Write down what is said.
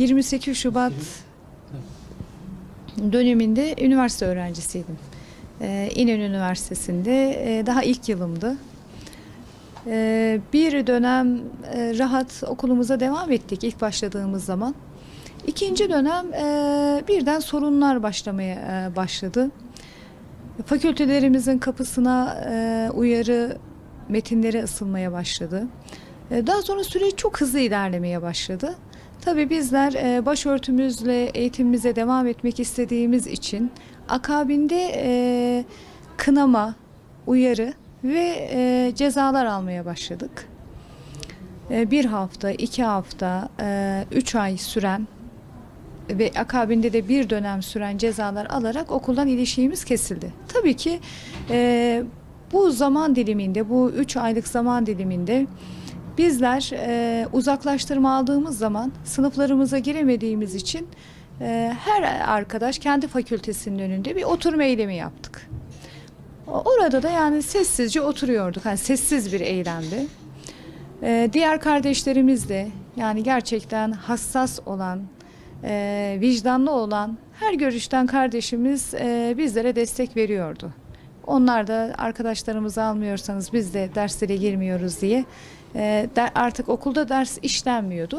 28 Şubat döneminde üniversite öğrencisiydim. Ee, İnönü Üniversitesi'nde e, daha ilk yılımdı. Ee, bir dönem e, rahat okulumuza devam ettik ilk başladığımız zaman. İkinci dönem e, birden sorunlar başlamaya başladı. Fakültelerimizin kapısına uyarı metinleri ısınmaya başladı. E, Daha sonra süreç çok hızlı ilerlemeye başladı. Tabii bizler e, başörtümüzle eğitimimize devam etmek istediğimiz için akabinde e, kınama, uyarı ve cezalar almaya başladık. Bir hafta, iki hafta, üç ay süren ve akabinde de bir dönem süren cezalar alarak okuldan ilişiğimiz kesildi. Tabii ki bu zaman diliminde, bu üç aylık zaman diliminde bizler e, uzaklaştırma aldığımız zaman sınıflarımıza giremediğimiz için e, her arkadaş kendi fakültesinin önünde bir oturma eylemi yaptık. Orada da yani sessizce oturuyorduk. Yani sessiz bir eylemdi. Ee, diğer kardeşlerimiz de yani gerçekten hassas olan, e, vicdanlı olan her görüşten kardeşimiz e, bizlere destek veriyordu. Onlar da arkadaşlarımızı almıyorsanız biz de derslere girmiyoruz diye e, artık okulda ders işlenmiyordu.